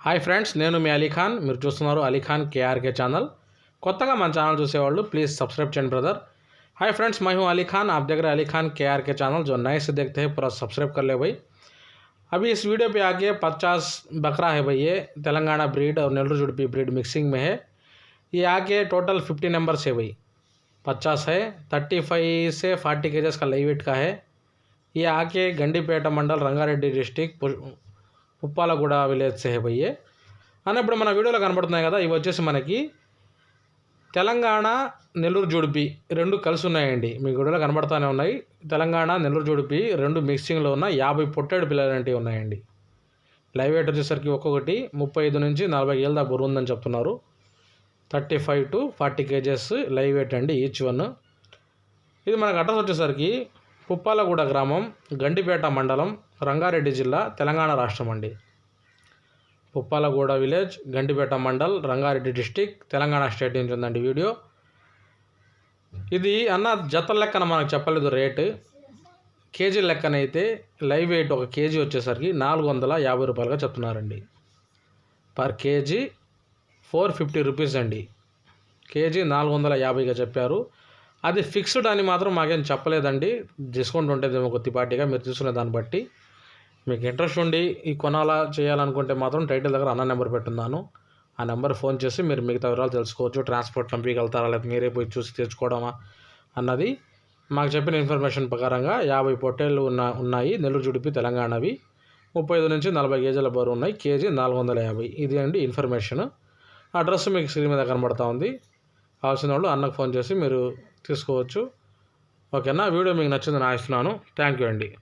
Hi friends నేను మీ అలీఖాన్ మీరు చూస్తున్నారు అలీఖాన్ के ఛానల్ కొత్తగా మన channel चूसेवा please subscribe brother hi friends मैं हूँ अली खान। आप देख रहे हैं अली खान के आर के चैनल जो नए से देखते हैं, पूरा सब्सक्राइब कर ले भाई। अभी इस वीडियो पे आके 50 बकरा है भाई ये, तेलंगाना ब्रीड और नेहरू जुड़पी ब्रीड मिक्सिंग में है। ये आके टोटल फिफ्टी नंबर्स है भाई। पचास है थर्टी फाइव से फार्टी केजेस का लाइव का है। ये आके गंडीपेटा मंडल, रंगारेड्डी डिस्ट्रिक्ट ఉప్పాలగూడ విలేజ్ సేహబ్ అయ్యే అని ఇప్పుడు మన వీడియోలో కనబడుతున్నాయి కదా ఇవి వచ్చేసి మనకి తెలంగాణ నెల్లూరు జుడిపి రెండు కలిసి ఉన్నాయండి మీ వీడియోలో కనబడుతూనే ఉన్నాయి. తెలంగాణ నెల్లూరు జుడిపి రెండు మిక్సింగ్లో ఉన్న యాభై పొట్టేడు పిల్లలు అనేవి ఉన్నాయండి. లైవ్ వెయిట్ వచ్చేసరికి ఒక్కొక్కటి ముప్పై ఐదు నుంచి నలభై ఏళ్ళ దాకా బరువు ఉందని చెప్తున్నారు. Thirty five to forty kgs live weight అండి ఈచ్ వన్. ఇది మనకు అడ్రస్ వచ్చేసరికి పుప్పాలగూడ గ్రామం గండిపేట మండలం రంగారెడ్డి జిల్లా తెలంగాణ రాష్ట్రం అండి. Puppalaguda village Gandipet mandal Rangareddy district Telangana state నుంచి ఉందండి వీడియో. ఇది అన్న జతల లెక్కన మనకు చెప్పలేదు రేటు. కేజీ లెక్కనైతే లైవ్ వెయిట్ ఒక కేజీ వచ్చేసరికి నాలుగు వందల యాభై రూపాయలుగా చెప్తున్నారండి. Per KG four fifty rupees అండి. కేజీ నాలుగు వందల యాభైగా చెప్పారు. అది ఫిక్స్డ్ అని మాత్రం మాకేం చెప్పలేదండి. డిస్కౌంట్ ఉంటుందేమో కొద్దిపాటిగా మీరు తీసుకునే దాన్ని బట్టి. మీకు ఇంట్రెస్ట్ ఉండి ఈ కొనాలా చేయాలనుకుంటే మాత్రం టైటిల్ దగ్గర అన్న నెంబర్ పెట్టున్నాను. ఆ నెంబర్ ఫోన్ చేసి మీరు మిగతా వివరాలు తెలుసుకోవచ్చు. ట్రాన్స్పోర్ట్ పంపించగలుగుతారా లేదా మీరే పోయి చూసి తెచ్చుకోవడమా అన్నది మాకు చెప్పిన ఇన్ఫర్మేషన్ ప్రకారంగా యాభై పొట్టేళ్ళు ఉన్న ఉన్నాయి. నెల్లూరు జుడిపి తెలంగాణవి. ముప్పై ఐదు నుంచి నలభై కేజీల బరువు ఉన్నాయి. కేజీ నాలుగు వందల యాభై. ఇది అండి ఇన్ఫర్మేషన్. అడ్రస్ మీకు స్క్రీన్ మీద కనబడతా ఉంది. కావాల్సిన వాళ్ళు అన్నకు ఫోన్ చేసి మీరు తీసుకోవచ్చు. ఓకేనా? వీడియో మీకు నచ్చిందని ఆశిస్తున్నాను. థ్యాంక్ యూ అండి.